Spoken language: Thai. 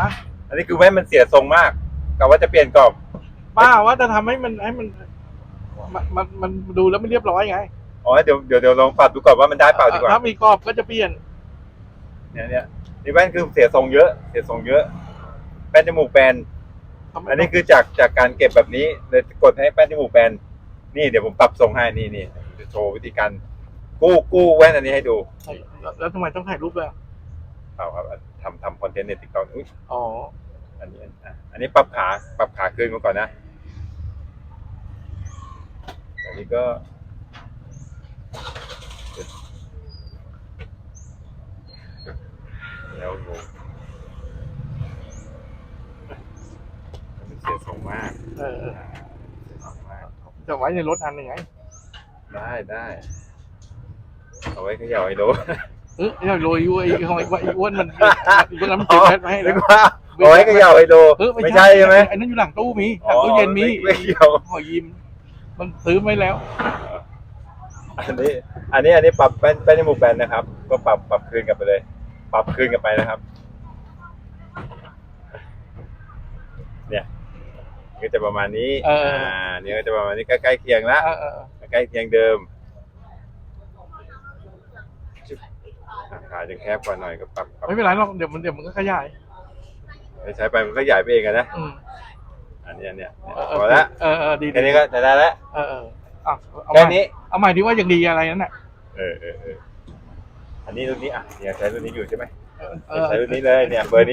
ฮะอันนี้คือแว่นมันเสียทรงมากกะว่าจะเปลี่ยนกรอบป้าว่าจะทำให้มันให้มันมันมันมันดูแล้วไม่เรียบร้อยไงอ๋อเดี๋ยวเดี๋ยวเดี๋ยวลองปรับดูก่อนว่ามันได้เปล่าดีกว่าถ้ามีกรอบก็จะเปลี่ยน เนี่ยเนี่ยนี่แว่นคือเสียทรงเยอะ เสียทรงเยอะแป้นจมูกแบนอันนี้คือจากจากการเก็บแบบนี้เลยกดให้แป้นจมูกแบนนี่เดี๋ยวผมปรับทรงให้นี่นี่จะโชว์วิธีการกู้กู้แว่นอันนี้ให้ดู แล้วแล้วทำไมต้องถ่ายรูปด้วยอะ เอาครับทำทำคอนเทนต์ในติ๊กต็อกอุ้ยอ๋อ อันนี้อะอันนี้ปรับขาปรับขาขึ้นมาก่อนนะ อันนี้ก็แล้วดูมันเสียทรงมากเออเอออ่าเสียทรงมาก จะไว้ในรถอันหนึ่งไง ได้ได้ เอาไว้เขย่าไอ้โด เออเนี่ยโรยอยู่ไอ้ของไอ้ไอ้อ้วนมันอีกคนนั้นมันติดแมสมาให้นึแล้วกว่าเอาไว้เขย่าไอ้โดเออไม่ใช่ใช่ไหมไอ้นั่นอยู่หลังตู้มีหลังตู้เย็นมีอ๋อไม่เกี่ยวหอยิมมันซื้อไม่แล้ว อันนี้ อันนี้อันนี้ปรับแป้นแป้นจมูกแบนนะครับ ก็ปรับปรับคืนกลับไปเลย ปรับคืนกลับไปนะครับ เนี่ยก็จะประมาณนี้เออนี่ก็จะประมาณนี้ใกล้ๆเคียงละ เออเออเออใกล้เคียงเดิม อะขาจะแคบกว่าหน่อยก็ปรับปรับไม่เป็นไรหรอกเดี๋ยวมันเดี๋ยวมันก็ขยายใช้ไปมันก็ใหญ่ไปเองอะนะอืมอันนี้อันเนี้ยเออเอพออละเออเออดีแค่นี้ก็จะได้แล้วเออเอออะเอาแค่ใหม่นี้เอาใหม่ที่ว่ายังดีอะไรนั่นน่ะเออเออเอออันนี้รุ่นนี้อะเนี่ยใช้รุ่นนี้อยู่ใช่ไหมเออเออใช้รุ่นนี้เลยเนี่ยเบอร์นี้